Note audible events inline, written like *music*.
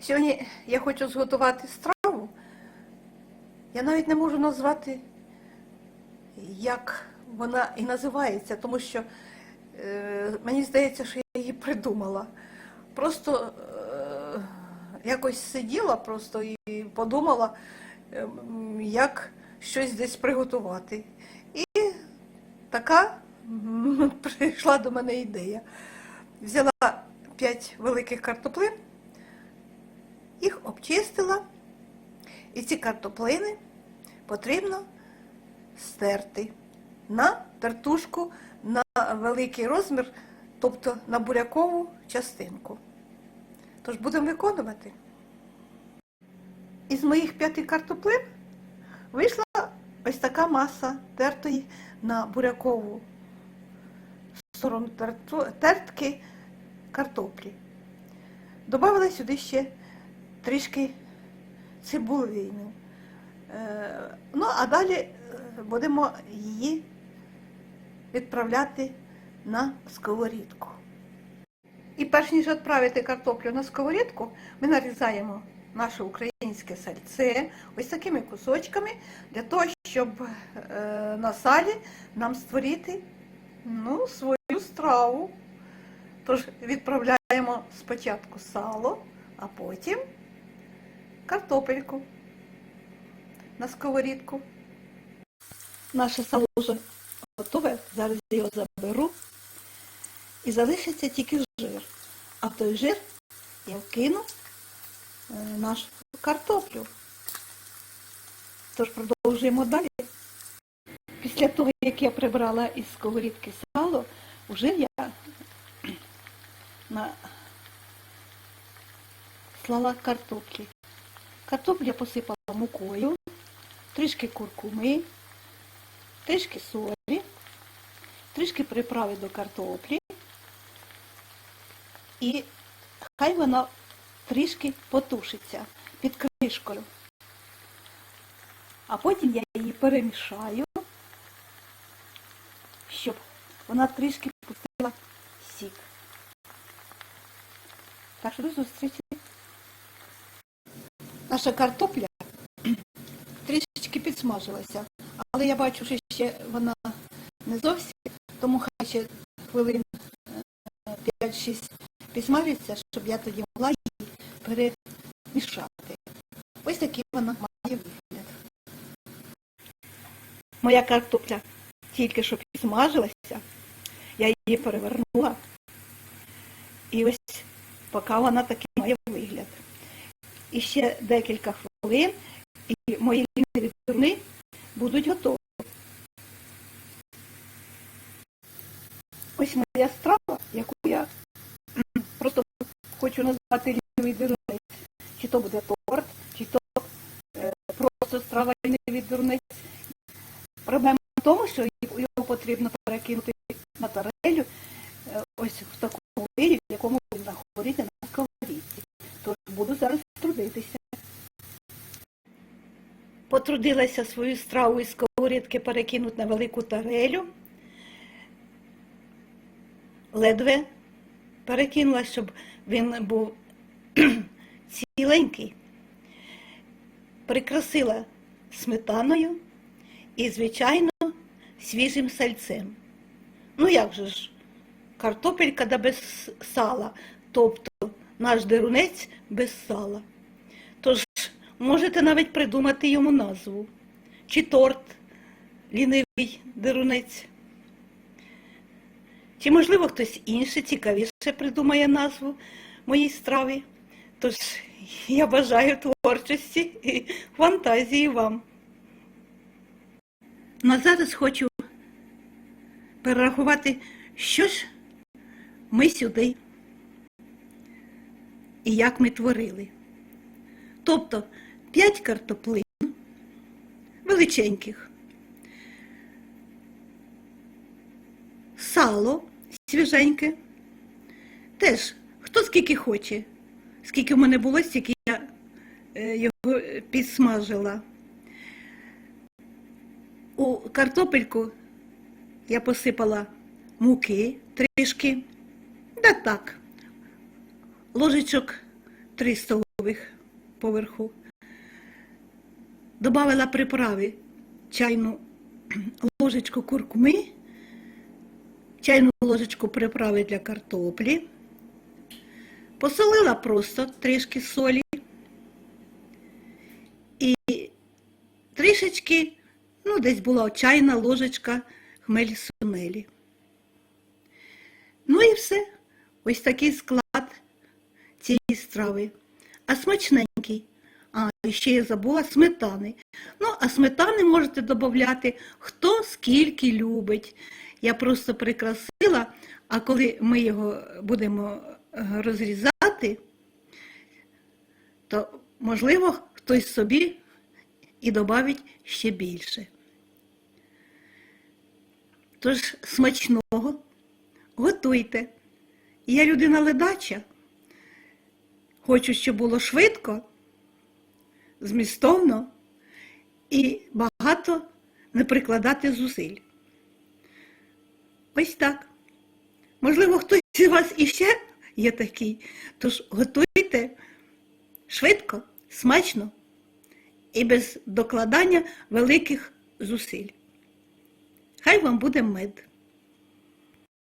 Сьогодні я хочу зготувати страву. Я навіть не можу назвати, як вона і називається, тому що е, мені здається, що я її придумала. Просто е, якось сиділа просто і подумала, е, як щось десь приготувати. І така *laughs* прийшла до мене ідея. Взяла 5 великих картоплин, їх обчистила, і ці картоплини потрібно стерти на тертушку на великий розмір, тобто на бурякову частинку. Тож будемо виконувати. Із моїх п'яти картоплин вийшла ось така маса тертої на бурякову сторону тертки картоплі. Добавила сюди ще трішки цибулини. Е, Ну, а далі е, будемо її відправляти на сковорідку. І перш ніж відправити картоплю на сковорідку, ми нарізаємо наше українське сальце ось такими кусочками для того, щоб е, на салі нам створити ну, свою страву. Тож відправляємо спочатку сало, а потім картопельку на сковорідку. Наше сало вже готове, зараз я його заберу. І залишиться тільки жир. А в той жир я вкину е, нашу картоплю. Тож продовжуємо далі. Після того, як я прибрала із сковорідки сало, жир я на слала картоплі. Картоплю я посипала мукою, трішки куркуми, трішки солі, трішки приправи до картоплі. І хай вона трішки потушиться під кришкою. А потім я її перемішаю, щоб вона трішки пустила сік. Так що до зустрічі. Наша картопля трішечки підсмажилася, але я бачу, що ще вона не зовсім, тому хай ще хвилин е, 5-6 підсмажиться, щоб я тоді могла її перемішати. Ось такий вона має вигляд. Моя картопля тільки що підсмажилася, я її перевернула. І ось поки вона такий має вигляд. І ще декілька хвилин, і мої ліниві турни будуть готові. Ось моя страва, яку я просто хочу назвати лінивий дурнець. Чи то буде торт, чи то е, просто страва лінивий дурнець. Проблема в тому, що його потрібно перекинути на тарелю е, ось в такому вирі, в якому він знаходиться на сковорідці. Тож буду зараз трудитися. Потрудилася свою страву із сковорідки перекинути на велику тарелю. Ледве перекинула, щоб він був *clears throat* ціленький. Прикрасила сметаною і, звичайно, свіжим сальцем. Ну як же ж, картопелька да без сала, тобто наш дерунець без сала. Можете навіть придумати йому назву. Чи торт, лінивий дерунець. Чи, можливо, хтось інший цікавіше придумає назву моїй страві. Тож я бажаю творчості і фантазії вам. Ну, а зараз хочу перерахувати, що ж ми сюди і як ми творили. Тобто 5 картоплин. Величеньких, сало свіженьке, теж хто скільки хоче, скільки в мене було, стільки я е, його підсмажила. У картопельку я посипала муки трішки, да так, ложечок 3 столових поверху. Добавила приправи чайну ложечку куркуми, чайну ложечку приправи для картоплі. Посолила просто трішки солі і трішечки, ну, десь була чайна ложечка хмель сунелі. Ну і все. Ось такий склад цієї страви. А смачненький. А, ще я забула сметани. Ну, а сметани можете додати хто скільки любить. Я просто прикрасила, а коли ми його будемо е, розрізати, то, можливо, хтось собі і додавить ще більше. Тож смачного, готуйте. Я людина ледача. Хочу, щоб було швидко, змістовно і багато не прикладати зусиль. Ось так. Можливо, хтось із вас іще є такий. Тож готуйте швидко, смачно і без докладання великих зусиль. Хай вам буде мед.